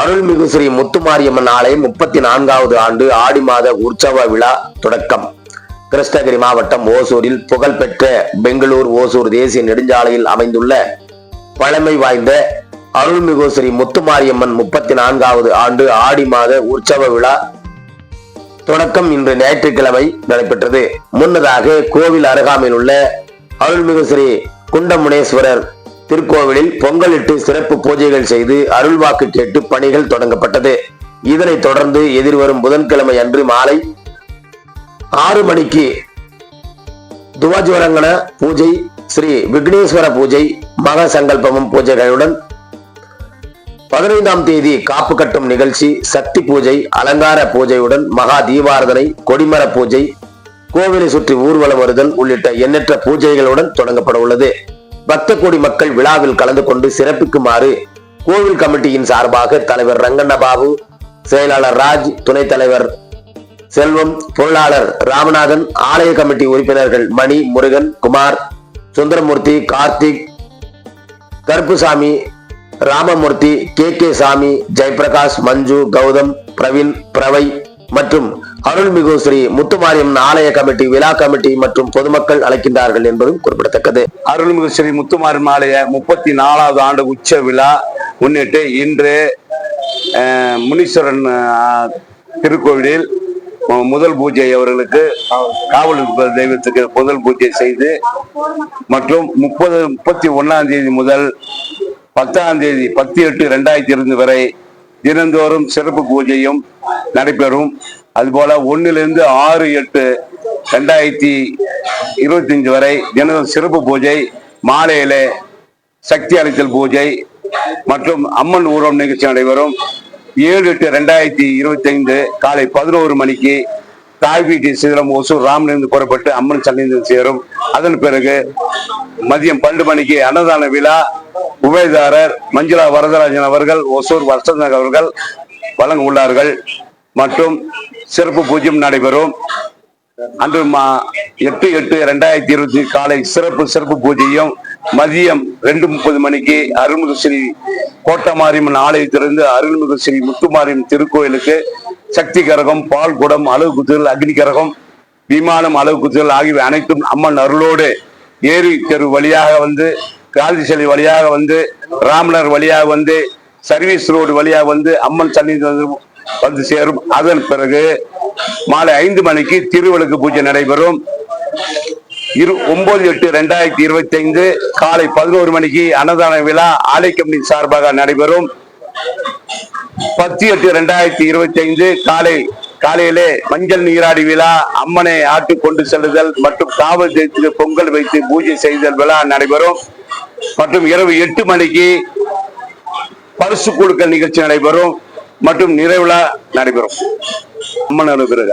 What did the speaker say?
அருள்மிகு ஸ்ரீ முத்துமாரியம்மன் ஆலயம் முப்பத்தி நான்காவது ஆண்டு ஆடி மாத உற்சவ விழா தொடக்கம். கிருஷ்ணகிரி மாவட்டம் ஓசூரில் புகழ்பெற்ற பெங்களூர் ஓசூர் தேசிய நெடுஞ்சாலையில் அமைந்துள்ள பழமை வாய்ந்த அருள்மிகு ஸ்ரீ முத்துமாரியம்மன் முப்பத்தி நான்காவது ஆண்டு ஆடி மாத உற்சவ விழா தொடக்கம் இன்று ஞாயிற்றுக்கிழமை நடைபெற்றது. முன்னதாக கோவில் அருகாமையில் உள்ள அருள்மிகு ஸ்ரீ குண்டமுனேஸ்வரர் திருக்கோவிலில் பொங்கலிட்டு சிறப்பு பூஜைகள் செய்து அருள்வாக்கு கேட்டு பணிகள் தொடங்கப்பட்டது. இதனைத் தொடர்ந்து எதிர்வரும் புதன்கிழமை அன்று மாலை ஆறு மணிக்கு துவஜோரங்கன பூஜை ஸ்ரீ விக்னேஸ்வர பூஜை மக சங்கல்பமும் பூஜைகளுடன் பதினைந்தாம் தேதி காப்பு கட்டும் நிகழ்ச்சி சக்தி பூஜை அலங்கார பூஜையுடன் மகா தீபாரதனை கொடிமர பூஜை கோவிலை சுற்றி ஊர்வலம் வருதல் உள்ளிட்ட எண்ணற்ற பூஜைகளுடன் தொடங்கப்பட உள்ளது. பக்த கோடி மக்கள் விழாவில் கலந்து கொண்டு சிறப்பிக்குமாறு கோவில் கமிட்டியின் சார்பாக தலைவர் ரங்கண்ண பாபு செயலாளர் ராஜ் துணைத் தலைவர் செல்வம் பொருளாளர் ராமநாதன் ஆலய கமிட்டி உறுப்பினர்கள் மணி முருகன் குமார் சுந்தரமூர்த்தி கார்த்திக் கருப்புசாமி ராமமூர்த்தி கே கே சாமி ஜெயபிரகாஷ் மஞ்சு கௌதம் பிரவீன் பிரவை மற்றும் அருள்மிகு ஸ்ரீ முத்துமாரியம்மன் ஆலய கமிட்டி விழா கமிட்டி மற்றும் பொதுமக்கள் அழைக்கின்றார்கள் என்பதும் குறிப்பிடத்தக்கது. அருள்மிகு ஸ்ரீ முத்துமாரி ஆலய முப்பத்தி நாலாவது ஆண்டு உச்ச விழா முன்னிட்டு இன்று முனீஸ்வரன் திருக்கோவிலில் முதல் பூஜை அவர்களுக்கு காவல் தெய்வத்துக்கு முதல் பூஜை செய்து மற்றும் முப்பது முப்பத்தி ஒன்னாம் தேதி முதல் பத்தாம் தேதி பத்து எட்டு ரெண்டாயிரத்தி இருந்து வரை தினந்தோறும் சிறப்பு பூஜையும் நடைபெறும். அதுபோல ஒன்னிலிருந்து ஆறு எட்டு ரெண்டாயிரத்தி இருபத்தஞ்சு வரை தினமும் சிறப்பு பூஜை மாலையில சக்தி அளித்தல் பூஜை மற்றும் அம்மன் ஊர்வம் நிகழ்ச்சி நடைபெறும். ஏழு எட்டு ரெண்டாயிரத்தி இருபத்தி ஐந்து காலை பதினோரு மணிக்கு தாய்வீட்டி சிதறம் ஒசூர் ராமலிருந்து புறப்பட்டு அம்மன் சன்னிதி சேரும். அதன் பிறகு மதியம் பன்னெண்டு மணிக்கு அன்னதான விழா உபயதாரர் மஞ்சுளா வரதராஜன் அவர்கள் ஒசூர் வசந்தன் அவர்கள் வழங்க உள்ளார்கள் மற்றும் சிறப்பு பூஜ்யம் நடைபெறும். அன்று மா- எட்டு எட்டு ரெண்டாயிரத்தி இருபத்தி காலை சிறப்பு சிறப்பு பூஜையும் மதியம் ரெண்டு முப்பது மணிக்கு அருள்மிகு ஸ்ரீ கோட்டமாரியம்மன் ஆலயத்திலிருந்து அருள்மிகு ஸ்ரீ முத்துமாரியம்மன் திருக்கோயிலுக்கு சக்தி கரகம் பால் குடம் அளவு குத்துதல் அக்னி கரகம் விமானம் அளவு குத்துதல் ஆகியவை அனைத்தும் அம்மன் அருளோடு ஏரி தெரு வழியாக வந்து காந்தி சிலை வழியாக வந்து ராமனர் வழியாக வந்து சர்வீஸ் ரோடு வழியாக வந்து அம்மன் சன்னிதி வந்து வந்து சேரும். அதன் பிறகு மாலை ஐந்து மணிக்கு திருவிளக்கு பூஜை நடைபெறும். இரு ஒன்பது எட்டு ரெண்டாயிரத்தி இருபத்தி ஐந்து காலை பதினோரு மணிக்கு அன்னதான விழா ஆலை கம்பெனி சார்பாக நடைபெறும். பத்து எட்டு ரெண்டாயிரத்தி இருபத்தி ஐந்து காலை காலையிலே மஞ்சள் நீராடி விழா அம்மனை ஆட்டு கொண்டு செல்லுதல் மற்றும் காவல் தெய்வத்துக்கு பொங்கல் வைத்து பூஜை செய்தல் விழா நடைபெறும். மற்றும் இரவு எட்டு மணிக்கு பரிசு கொடுக்கல் நிகழ்ச்சி நடைபெறும். மற்றும் நிறைவிழா நடைபெறும். அம்மன் அனுகிரக.